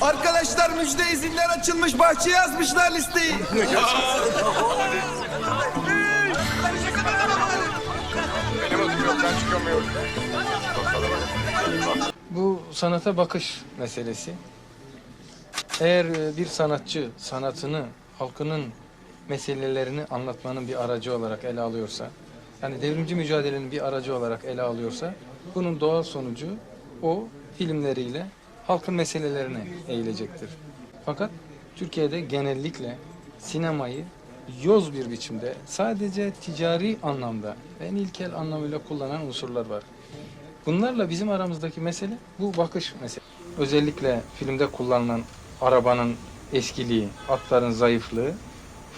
Arkadaşlar müjde izinler açılmış bahçeye yazmışlar listeyi. Bu sanata bakış meselesi. Eğer e, bir sanatçı sanatını halkının meselelerini anlatmanın bir aracı olarak ele alıyorsa, yani devrimci mücadelenin bir aracı olarak ele alıyorsa, bunun doğal sonucu o filmleriyle halkın meselelerine eğilecektir. Fakat Türkiye'de genellikle sinemayı yoz bir biçimde sadece ticari anlamda en ilkel anlamıyla kullanan unsurlar var. Bunlarla bizim aramızdaki mesele bu bakış meselesi. Özellikle filmde kullanılan arabanın eskiliği, atların zayıflığı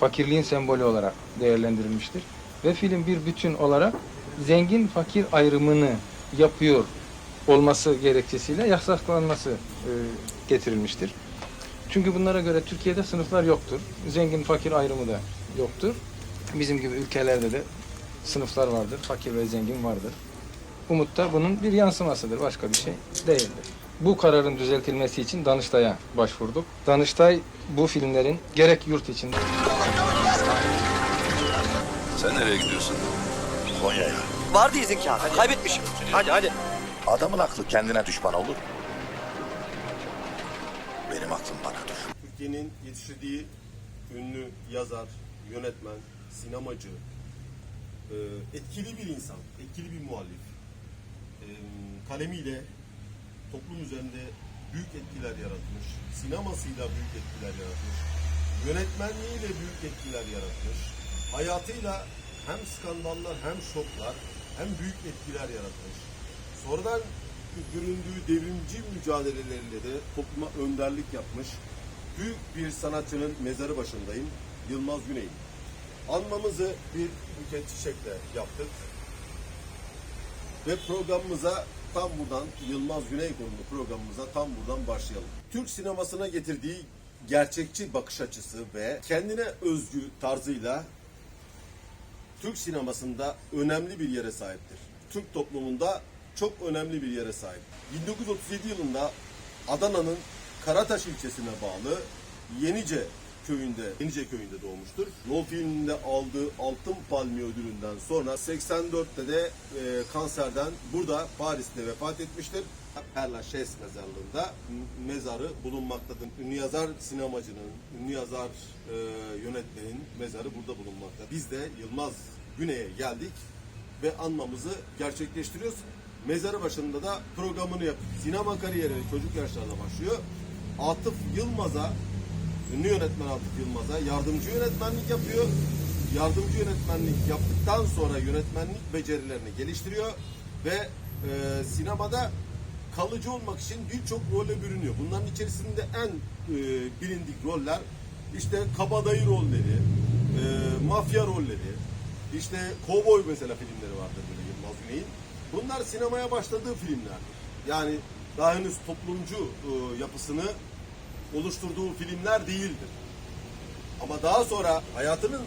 fakirliğin sembolü olarak değerlendirilmiştir. Ve film bir bütün olarak zengin fakir ayrımını yapıyor olması gerekçesiyle yasaklanması e, getirilmiştir. Çünkü bunlara göre Türkiye'de sınıflar yoktur. Zengin fakir ayrımı da yoktur. Bizim gibi ülkelerde de sınıflar vardır. Fakir ve zengin vardır. Umut da bunun bir yansımasıdır. Başka bir şey değildir. Bu kararın düzeltilmesi için Danıştay'a başvurduk. Danıştay bu filmlerin gerek yurt içinde Sen nereye gidiyorsun? Konya'ya. Vardı izin kağıdı. Kaybetmişim. Hadi hadi. Adamın aklı kendine düşman olur. Benim aklım bana düşman. Türkiye'nin yetiştirdiği ünlü yazar, yönetmen, sinemacı, e, etkili bir insan, etkili bir muhalif. E, kalemiyle toplum üzerinde büyük etkiler yaratmış, sinemasıyla büyük etkiler yaratmış, yönetmenliğiyle büyük etkiler yaratmış, hayatıyla hem skandallar hem şoklar hem büyük etkiler yaratmış. Sonradan göründüğü devrimci mücadeleleriyle de topluma önderlik yapmış büyük bir sanatçının mezarı başındayım. Yılmaz Güney. Anmamızı bir buket çiçekle yaptık. Ve programımıza tam buradan Yılmaz Güney konulu programımıza tam buradan başlayalım. Türk sinemasına getirdiği gerçekçi bakış açısı ve kendine özgü tarzıyla Türk sinemasında önemli bir yere sahiptir. Türk toplumunda çok önemli bir yere sahip. 1937 yılında Adana'nın Karataş ilçesine bağlı Yenice köyünde, Yenice köyünde doğmuştur. Yol filminde aldığı Altın Palmiye ödülünden sonra 84'te de e, kanserden burada Paris'te vefat etmiştir. Père Lachaise mezarlığında mezarı bulunmaktadır. Ünlü yazar sinemacının, ünlü yazar e, yönetmenin mezarı burada bulunmakta. Biz de Yılmaz Güney'e geldik ve anmamızı gerçekleştiriyoruz. Mezarı başında da programını yapıyor. Sinema kariyeri çocuk yaşlarda başlıyor. Atıf Yılmaz'a, ünlü yönetmen Atıf Yılmaz'a yardımcı yönetmenlik yapıyor. Yardımcı yönetmenlik yaptıktan sonra yönetmenlik becerilerini geliştiriyor ve e, sinemada kalıcı olmak için birçok role bürünüyor. Bunların içerisinde en e, bilindik roller işte kabadayı rolleri, e, mafya rolleri, işte kovboy mesela filmleri vardır böyle Yılmaz Güney'in. Bunlar sinemaya başladığı filmler. Yani daha henüz toplumcu e, yapısını oluşturduğu filmler değildir. Ama daha sonra hayatının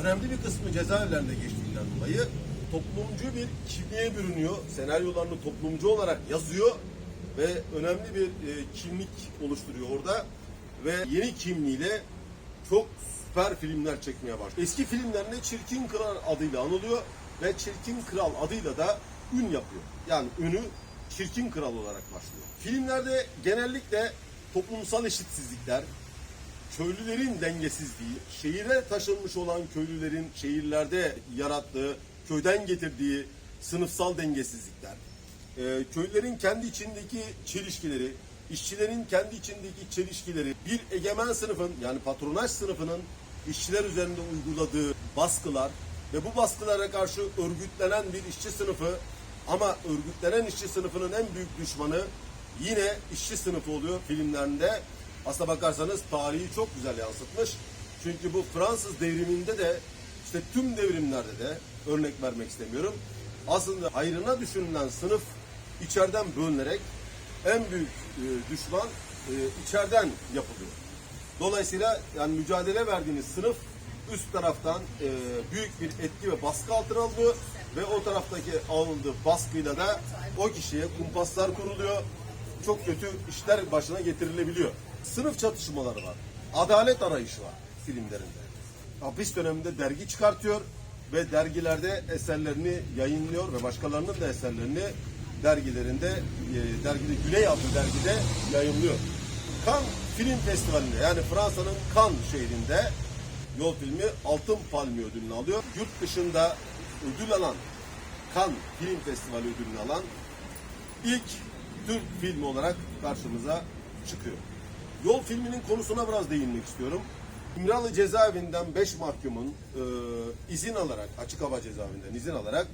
önemli bir kısmı cezaevlerinde geçtiğinden dolayı toplumcu bir kimliğe bürünüyor. Senaryolarını toplumcu olarak yazıyor ve önemli bir e, kimlik oluşturuyor orada ve yeni kimliğiyle çok süper filmler çekmeye başlıyor. Eski filmlerinde Çirkin Kral adıyla anılıyor ve Çirkin Kral adıyla da ün yapıyor. Yani ünü Çirkin Kral olarak başlıyor. Filmlerde genellikle toplumsal eşitsizlikler, köylülerin dengesizliği, şehire taşınmış olan köylülerin şehirlerde yarattığı, köyden getirdiği sınıfsal dengesizlikler, e, köylülerin kendi içindeki çelişkileri, işçilerin kendi içindeki çelişkileri, bir egemen sınıfın yani patronaj sınıfının işçiler üzerinde uyguladığı baskılar ve bu baskılara karşı örgütlenen bir işçi sınıfı ama örgütlenen işçi sınıfının en büyük düşmanı yine işçi sınıfı oluyor filmlerinde. Aslına bakarsanız tarihi çok güzel yansıtmış. Çünkü bu Fransız devriminde de işte tüm devrimlerde de örnek vermek istemiyorum. Aslında hayrına düşünülen sınıf içeriden bölünerek en büyük e, düşman e, içeriden yapılıyor. Dolayısıyla yani mücadele verdiğiniz sınıf üst taraftan e, büyük bir etki ve baskı altına alınıyor ve o taraftaki alındığı baskıyla da o kişiye kumpaslar kuruluyor çok kötü işler başına getirilebiliyor. Sınıf çatışmaları var. Adalet arayışı var filmlerinde. Hapis döneminde dergi çıkartıyor ve dergilerde eserlerini yayınlıyor ve başkalarının da eserlerini dergilerinde, e, dergide Güney adlı dergide yayınlıyor. Cannes Film Festivali'nde yani Fransa'nın Cannes şehrinde yol filmi Altın Palmiye ödülünü alıyor. Yurt dışında ödül alan Cannes Film Festivali ödülünü alan ilk Türk filmi olarak karşımıza çıkıyor. Yol filminin konusuna biraz değinmek istiyorum. İmralı cezaevinden 5 mahkumun e, izin alarak, açık hava cezaevinden izin alarak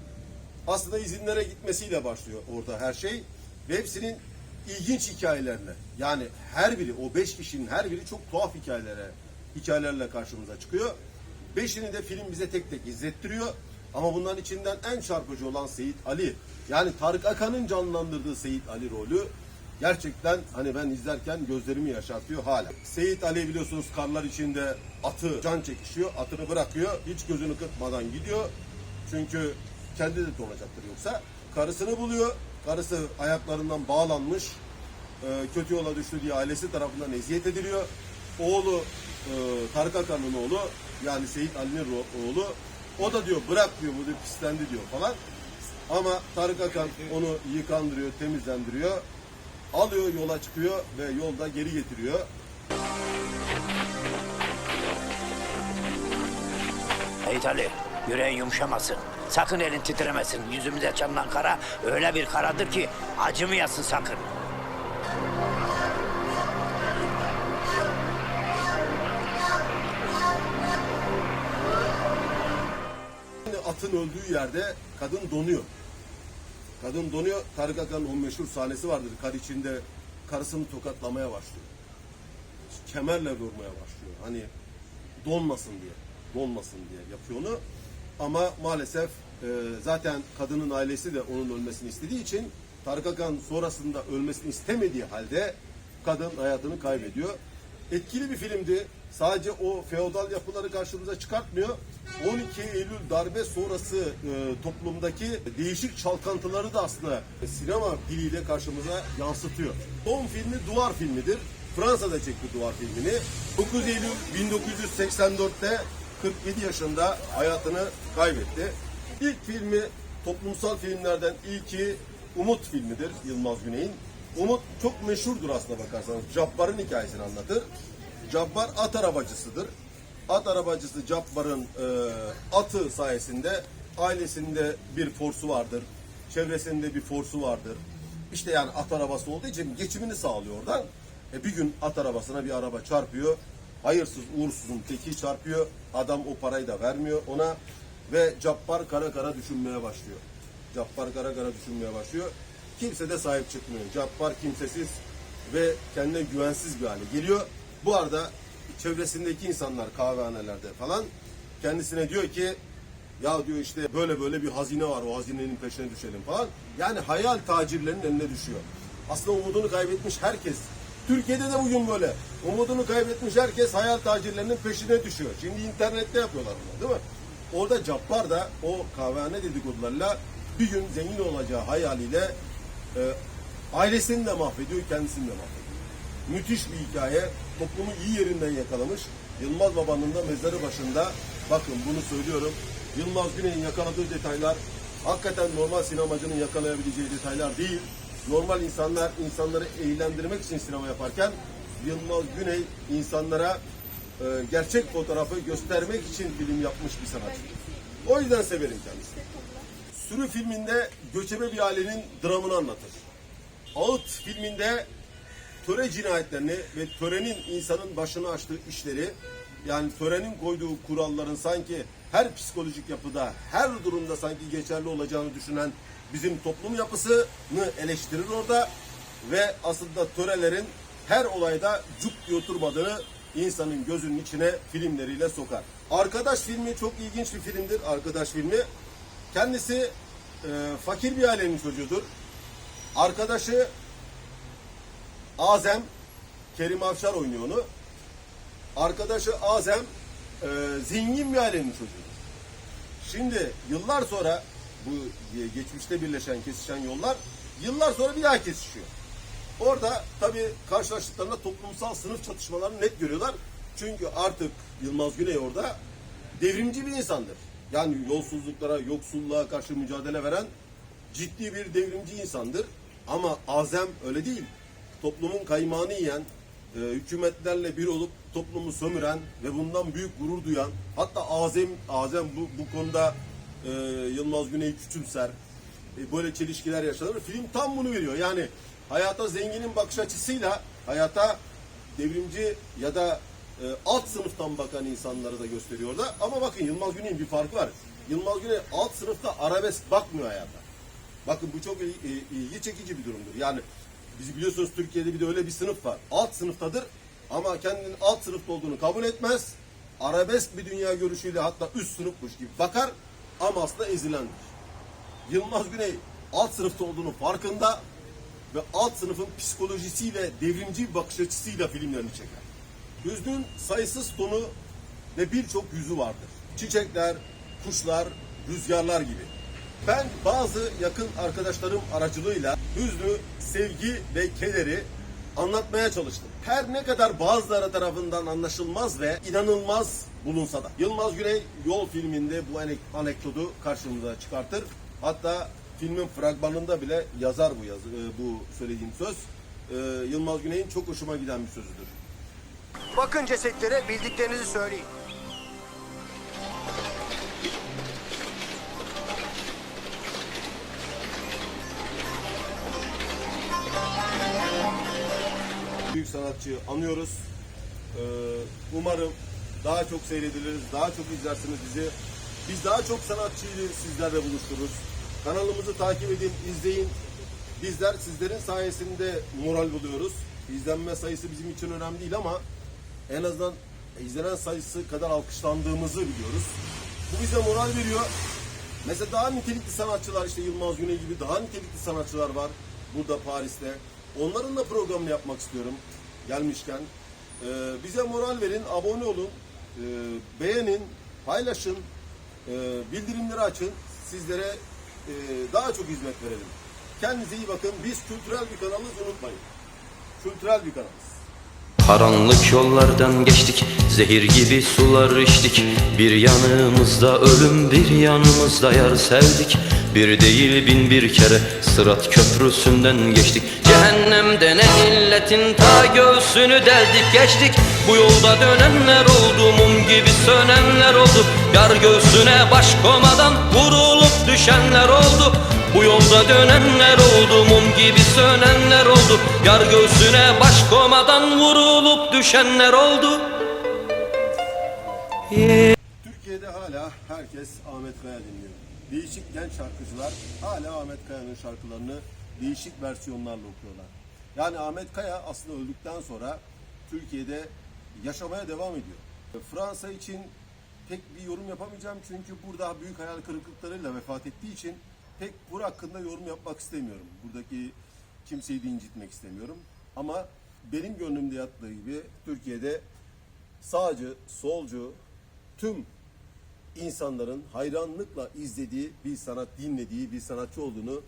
aslında izinlere gitmesiyle başlıyor orada her şey. Ve hepsinin ilginç hikayelerle yani her biri o 5 kişinin her biri çok tuhaf hikayelere hikayelerle karşımıza çıkıyor. Beşini de film bize tek tek izlettiriyor. Ama bunların içinden en çarpıcı olan Seyit Ali. Yani Tarık Akan'ın canlandırdığı Seyit Ali rolü gerçekten hani ben izlerken gözlerimi yaşartıyor hala. Seyit Ali biliyorsunuz karlar içinde atı can çekişiyor. Atını bırakıyor. Hiç gözünü kırpmadan gidiyor. Çünkü kendi de donacaktır yoksa. Karısını buluyor. Karısı ayaklarından bağlanmış. e, kötü yola düştü diye ailesi tarafından eziyet ediliyor. Oğlu e, Tarık Akan'ın oğlu yani Seyit Ali'nin oğlu o da diyor bırak diyor bu diyor pislendi diyor falan. Ama Tarık Akan onu yıkandırıyor, temizlendiriyor. Alıyor yola çıkıyor ve yolda geri getiriyor. Seyit Ali, yüreğin yumuşamasın. Sakın elin titremesin. Yüzümüze çalınan kara öyle bir karadır ki acımayasın sakın. Atın öldüğü yerde kadın donuyor. Kadın donuyor. Tarık Akan'ın o meşhur sahnesi vardır. Kar içinde karısını tokatlamaya başlıyor. Kemerle vurmaya başlıyor. Hani donmasın diye. Donmasın diye yapıyor onu. Ama maalesef e, zaten kadının ailesi de onun ölmesini istediği için Tarık Akan sonrasında ölmesini istemediği halde kadın hayatını kaybediyor. Etkili bir filmdi. Sadece o feodal yapıları karşımıza çıkartmıyor. 12 Eylül darbe sonrası e, toplumdaki değişik çalkantıları da aslında sinema diliyle karşımıza yansıtıyor. Son filmi Duvar filmidir. Fransa'da çekti Duvar filmini. 9 Eylül 1984'te 47 yaşında hayatını kaybetti. İlk filmi toplumsal filmlerden ilki Umut filmidir Yılmaz Güney'in. Umut çok meşhurdur aslına bakarsanız. Cabbar'ın hikayesini anlatır. Cabbar at arabacısıdır. At arabacısı Cabbar'ın e, atı sayesinde ailesinde bir forsu vardır. Çevresinde bir forsu vardır. İşte yani at arabası olduğu için geçimini sağlıyor oradan. E bir gün at arabasına bir araba çarpıyor. Hayırsız uğursuzun teki çarpıyor. Adam o parayı da vermiyor ona. Ve Cabbar kara kara düşünmeye başlıyor. Cabbar kara kara düşünmeye başlıyor. Kimse de sahip çıkmıyor. Cabbar kimsesiz ve kendine güvensiz bir hale geliyor. Bu arada çevresindeki insanlar kahvehanelerde falan kendisine diyor ki ya diyor işte böyle böyle bir hazine var o hazinenin peşine düşelim falan. Yani hayal tacirlerinin eline düşüyor. Aslında umudunu kaybetmiş herkes. Türkiye'de de bugün böyle. Umudunu kaybetmiş herkes hayal tacirlerinin peşine düşüyor. Şimdi internette yapıyorlar bunu değil mi? Orada Cabbar da o kahvehane dedikodularıyla bir gün zengin olacağı hayaliyle e, ailesini de mahvediyor, kendisini de mahvediyor. Müthiş bir hikaye. Toplumu iyi yerinden yakalamış. Yılmaz Baba'nın da mezarı başında bakın bunu söylüyorum. Yılmaz Güney'in yakaladığı detaylar hakikaten normal sinemacının yakalayabileceği detaylar değil. Normal insanlar insanları eğlendirmek için sinema yaparken Yılmaz Güney insanlara e, gerçek fotoğrafı göstermek için film yapmış bir sanatçı. O yüzden severim kendisini. Sürü filminde göçebe bir ailenin dramını anlatır. Ağıt filminde töre cinayetlerini ve törenin insanın başına açtığı işleri yani törenin koyduğu kuralların sanki her psikolojik yapıda, her durumda sanki geçerli olacağını düşünen bizim toplum yapısını eleştirir orada ve aslında törelerin her olayda cuk diye oturmadığını insanın gözünün içine filmleriyle sokar. Arkadaş filmi çok ilginç bir filmdir. Arkadaş filmi. Kendisi e, fakir bir ailenin çocuğudur. Arkadaşı Azem, Kerim Avşar oynuyor onu. Arkadaşı Azem e, zengin bir ailenin çocuğudur. Şimdi yıllar sonra bu geçmişte birleşen, kesişen yollar yıllar sonra bir daha kesişiyor. Orada tabii karşılaştıklarında toplumsal sınıf çatışmalarını net görüyorlar. Çünkü artık Yılmaz Güney orada devrimci bir insandır. Yani yolsuzluklara, yoksulluğa karşı mücadele veren ciddi bir devrimci insandır. Ama Azem öyle değil. Toplumun kaymağını yiyen, e, hükümetlerle bir olup toplumu sömüren ve bundan büyük gurur duyan, hatta Azem Azem bu, bu konuda e, Yılmaz Güney'i küçümser. E, böyle çelişkiler yaşanır. Film tam bunu veriyor. Yani hayata zenginin bakış açısıyla hayata devrimci ya da e, alt sınıftan bakan insanları da gösteriyor da. Ama bakın Yılmaz Güney'in bir farkı var. Yılmaz Güney alt sınıfta arabesk bakmıyor hayata. Bakın bu çok il- e, ilgi çekici bir durumdur. Yani biz biliyorsunuz Türkiye'de bir de öyle bir sınıf var. Alt sınıftadır ama kendinin alt sınıfta olduğunu kabul etmez. Arabesk bir dünya görüşüyle hatta üst sınıfmış gibi bakar ama aslında ezilendir. Yılmaz Güney alt sınıfta olduğunu farkında ve alt sınıfın psikolojisiyle devrimci bakış açısıyla filmlerini çeker. Hüznün sayısız tonu ve birçok yüzü vardır. Çiçekler, kuşlar, rüzgarlar gibi. Ben bazı yakın arkadaşlarım aracılığıyla hüznü, sevgi ve kederi anlatmaya çalıştım. Her ne kadar bazıları tarafından anlaşılmaz ve inanılmaz bulunsa da. Yılmaz Güney Yol filminde bu anek- anekdotu karşımıza çıkartır. Hatta filmin fragmanında bile yazar bu yazı, e, bu söylediğim söz. E, Yılmaz Güney'in çok hoşuma giden bir sözüdür. Bakın cesetlere bildiklerinizi söyleyin. Büyük sanatçıyı anıyoruz. Ee, umarım daha çok seyrediliriz, daha çok izlersiniz bizi. Biz daha çok sanatçıyı sizlerle buluştururuz. Kanalımızı takip edin, izleyin. Bizler sizlerin sayesinde moral buluyoruz. İzlenme sayısı bizim için önemli değil ama en azından izlenen sayısı kadar alkışlandığımızı biliyoruz. Bu bize moral veriyor. Mesela daha nitelikli sanatçılar işte Yılmaz Güney gibi daha nitelikli sanatçılar var burada Paris'te. Onların da programını yapmak istiyorum gelmişken. Ee, bize moral verin, abone olun, ee, beğenin, paylaşın, ee, bildirimleri açın. Sizlere ee, daha çok hizmet verelim. Kendinize iyi bakın. Biz kültürel bir kanalız unutmayın. Kültürel bir kanalız. Karanlık yollardan geçtik Zehir gibi sular içtik Bir yanımızda ölüm bir yanımızda yar sevdik Bir değil bin bir kere Sırat köprüsünden geçtik. Cehennem denen illetin ta göğsünü deldik geçtik. Bu yolda dönenler oldu Mum gibi sönenler oldu. Yar göğsüne baş komadan Vurulup düşenler oldu. Bu yolda dönenler oldu Mum gibi sönenler oldu. Yar göğsüne baş komadan Vurulup düşenler oldu. Türkiye'de hala herkes Ahmet Kaya dinliyor. Değişik genç şarkıcılar hala Ahmet Kaya'nın şarkılarını değişik versiyonlarla okuyorlar. Yani Ahmet Kaya aslında öldükten sonra Türkiye'de yaşamaya devam ediyor. Fransa için pek bir yorum yapamayacağım çünkü burada büyük hayal kırıklıklarıyla vefat ettiği için pek bu hakkında yorum yapmak istemiyorum. Buradaki kimseyi de incitmek istemiyorum. Ama benim gönlümde yattığı gibi Türkiye'de sağcı, solcu, tüm insanların hayranlıkla izlediği bir sanat, dinlediği bir sanatçı olduğunu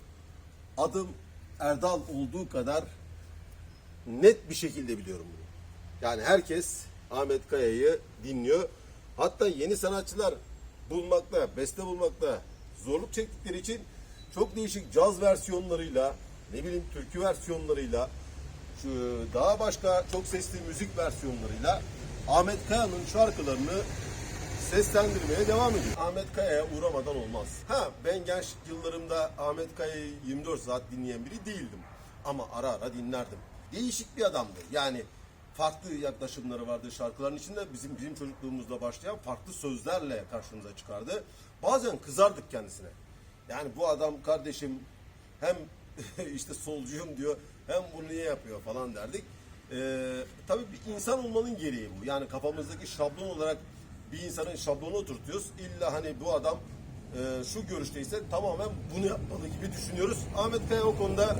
adım Erdal olduğu kadar net bir şekilde biliyorum bunu. Yani herkes Ahmet Kaya'yı dinliyor. Hatta yeni sanatçılar bulmakta, beste bulmakta zorluk çektikleri için çok değişik caz versiyonlarıyla, ne bileyim türkü versiyonlarıyla, daha başka çok sesli müzik versiyonlarıyla Ahmet Kaya'nın şarkılarını seslendirmeye devam ediyor. Ahmet Kaya'ya uğramadan olmaz. Ha ben genç yıllarımda Ahmet Kaya'yı 24 saat dinleyen biri değildim. Ama ara ara dinlerdim. Değişik bir adamdı. Yani farklı yaklaşımları vardı şarkıların içinde. Bizim bizim çocukluğumuzla başlayan farklı sözlerle karşımıza çıkardı. Bazen kızardık kendisine. Yani bu adam kardeşim hem işte solcuyum diyor hem bunu niye yapıyor falan derdik. Ee, tabii bir insan olmanın gereği bu. Yani kafamızdaki şablon olarak bir insanın şablonu oturtuyoruz. İlla hani bu adam e, şu görüşteyse tamamen bunu yapmalı gibi düşünüyoruz. Ahmet Kaya o konuda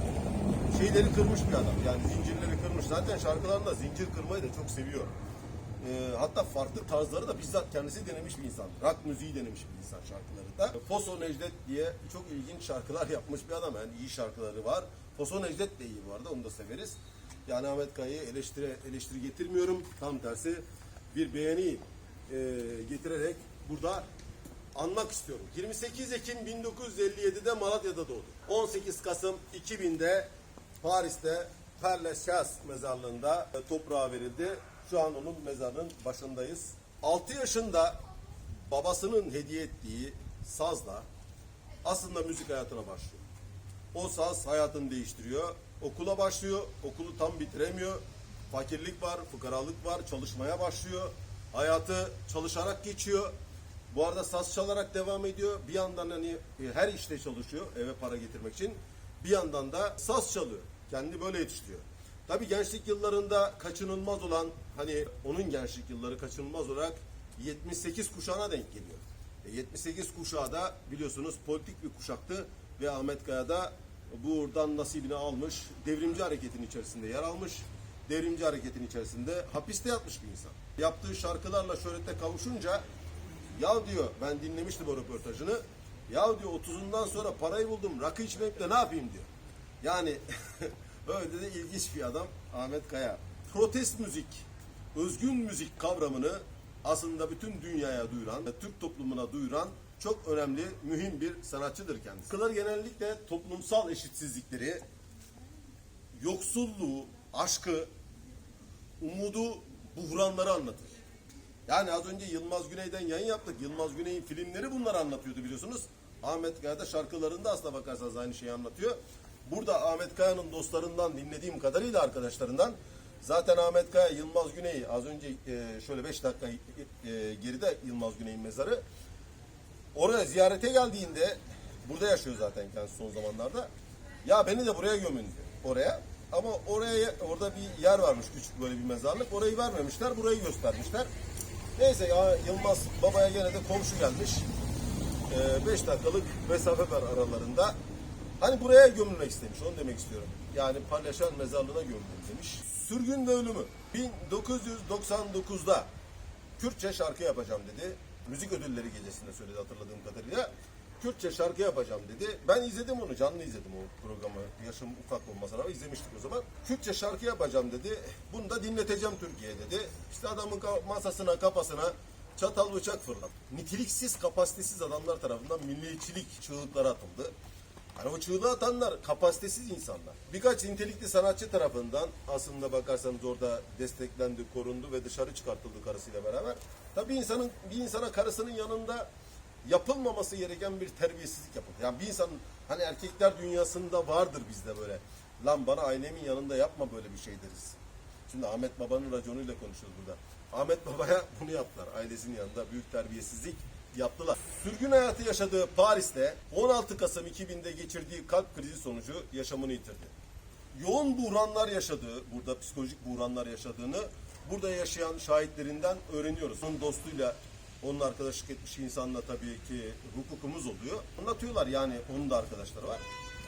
şeyleri kırmış bir adam. Yani zincirleri kırmış. Zaten şarkılarında zincir kırmayı da çok seviyor. Ee, hatta farklı tarzları da bizzat kendisi denemiş bir insan. Rock müziği denemiş bir insan şarkıları da. Foso Necdet diye çok ilginç şarkılar yapmış bir adam. Yani iyi şarkıları var. Poson Necdet de iyi bu arada onu da severiz. Yani Ahmet Kaya'yı eleştiri, eleştiri getirmiyorum. Tam tersi bir beğeni e, getirerek burada anmak istiyorum. 28 Ekim 1957'de Malatya'da doğdu. 18 Kasım 2000'de Paris'te Lachaise mezarlığında toprağa verildi. Şu an onun mezarının başındayız. 6 yaşında babasının hediye ettiği sazla aslında müzik hayatına başlıyor. O saz hayatını değiştiriyor. Okula başlıyor. Okulu tam bitiremiyor. Fakirlik var, fukaralık var. Çalışmaya başlıyor. Hayatı çalışarak geçiyor. Bu arada saz çalarak devam ediyor. Bir yandan hani e, her işte çalışıyor eve para getirmek için. Bir yandan da saz çalıyor. Kendi böyle yetiştiriyor. Tabii gençlik yıllarında kaçınılmaz olan hani onun gençlik yılları kaçınılmaz olarak 78 kuşağına denk geliyor. E, 78 kuşağı da biliyorsunuz politik bir kuşaktı ve Ahmet Kaya da buradan nasibini almış. Devrimci hareketin içerisinde yer almış. Devrimci hareketin içerisinde hapiste yatmış bir insan. Yaptığı şarkılarla şöhrete kavuşunca ya diyor ben dinlemiştim o röportajını. Ya diyor 30'undan sonra parayı buldum rakı içmeyip de ne yapayım diyor. Yani öyle de ilginç bir adam Ahmet Kaya. Protest müzik, özgün müzik kavramını aslında bütün dünyaya duyuran, Türk toplumuna duyuran çok önemli, mühim bir sanatçıdır kendisi. Şarkılar genellikle toplumsal eşitsizlikleri, yoksulluğu, aşkı, umudu, buhranları anlatır. Yani az önce Yılmaz Güney'den yayın yaptık. Yılmaz Güney'in filmleri bunları anlatıyordu biliyorsunuz. Ahmet Kaya da şarkılarında aslına bakarsanız aynı şeyi anlatıyor. Burada Ahmet Kaya'nın dostlarından dinlediğim kadarıyla arkadaşlarından zaten Ahmet Kaya Yılmaz Güney az önce e, şöyle 5 dakika e, geride Yılmaz Güney'in mezarı. Oraya ziyarete geldiğinde burada yaşıyor zaten kendisi son zamanlarda. Ya beni de buraya gömün diyor. Oraya. Ama oraya orada bir yer varmış küçük böyle bir mezarlık. Orayı vermemişler. Burayı göstermişler. Neyse ya Yılmaz babaya gene de komşu gelmiş. 5 dakikalık mesafe var aralarında. Hani buraya gömülmek istemiş. Onu demek istiyorum. Yani paylaşan mezarlığına gömülmek demiş. Sürgün ve ölümü. 1999'da Kürtçe şarkı yapacağım dedi. Müzik ödülleri gecesinde söyledi hatırladığım kadarıyla. Kürtçe şarkı yapacağım dedi. Ben izledim onu, canlı izledim o programı. Yaşım ufak olmasına rağmen izlemiştik o zaman. Kürtçe şarkı yapacağım dedi. Bunu da dinleteceğim Türkiye'ye dedi. İşte adamın masasına, kafasına çatal bıçak fırlattı. Niteliksiz, kapasitesiz adamlar tarafından milliyetçilik çığlıkları atıldı. Hani o çığlığı atanlar kapasitesiz insanlar. Birkaç nitelikli sanatçı tarafından aslında bakarsanız orada desteklendi, korundu ve dışarı çıkartıldı karısıyla beraber. Tabii insanın bir insana karısının yanında yapılmaması gereken bir terbiyesizlik yapıldı. Yani bir insanın hani erkekler dünyasında vardır bizde böyle. Lan bana ailemin yanında yapma böyle bir şey deriz. Şimdi Ahmet Baba'nın raconuyla konuşuyoruz burada. Ahmet Baba'ya bunu yaptılar. Ailesinin yanında büyük terbiyesizlik yaptılar. Sürgün hayatı yaşadığı Paris'te 16 Kasım 2000'de geçirdiği kalp krizi sonucu yaşamını yitirdi. Yoğun buhranlar yaşadığı, burada psikolojik buhranlar yaşadığını burada yaşayan şahitlerinden öğreniyoruz. Onun dostuyla onun arkadaşlık etmiş insanla tabii ki hukukumuz oluyor. Anlatıyorlar yani onun da arkadaşları var.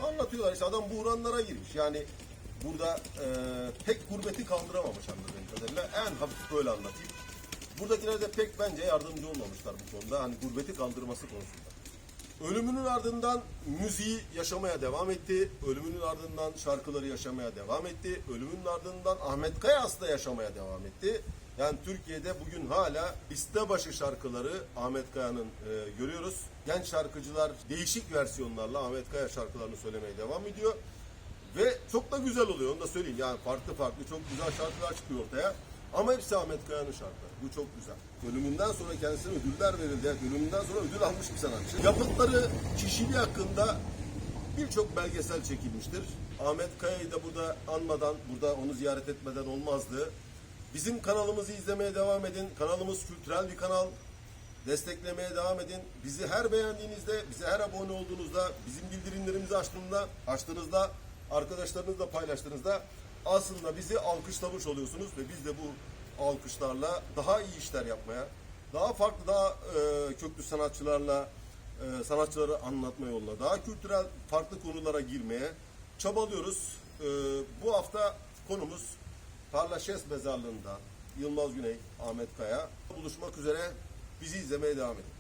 Anlatıyorlar işte adam buhranlara girmiş. Yani burada e, pek gurbeti kaldıramamış anladığım kadarıyla. En hafif böyle anlatayım. Buradakiler de pek bence yardımcı olmamışlar bu konuda. Hani gurbeti kaldırması konusunda. Ölümünün ardından müziği yaşamaya devam etti. Ölümünün ardından şarkıları yaşamaya devam etti. Ölümünün ardından Ahmet Kayas da yaşamaya devam etti. Yani Türkiye'de bugün hala listebaşı şarkıları Ahmet Kaya'nın e, görüyoruz. Genç şarkıcılar değişik versiyonlarla Ahmet Kaya şarkılarını söylemeye devam ediyor. Ve çok da güzel oluyor onu da söyleyeyim. Yani farklı farklı çok güzel şarkılar çıkıyor ortaya. Ama hepsi Ahmet Kaya'nın şarkıları. Bu çok güzel. Ölümünden sonra kendisine ödüller verildi. Yani ölümünden sonra ödül almış bir sanatçı. Yapıtları, kişiliği hakkında birçok belgesel çekilmiştir. Ahmet Kaya'yı da burada anmadan, burada onu ziyaret etmeden olmazdı. Bizim kanalımızı izlemeye devam edin. Kanalımız kültürel bir kanal. Desteklemeye devam edin. Bizi her beğendiğinizde, bize her abone olduğunuzda, bizim bildirimlerimizi açtığında, açtığınızda, arkadaşlarınızla paylaştığınızda aslında bizi alkışlamış oluyorsunuz ve biz de bu alkışlarla daha iyi işler yapmaya, daha farklı, daha e, köklü sanatçılarla e, sanatçıları anlatma yoluna, daha kültürel farklı konulara girmeye çabalıyoruz. E, bu hafta konumuz Parlaşes Mezarlığı'nda Yılmaz Güney, Ahmet Kaya buluşmak üzere bizi izlemeye devam edin.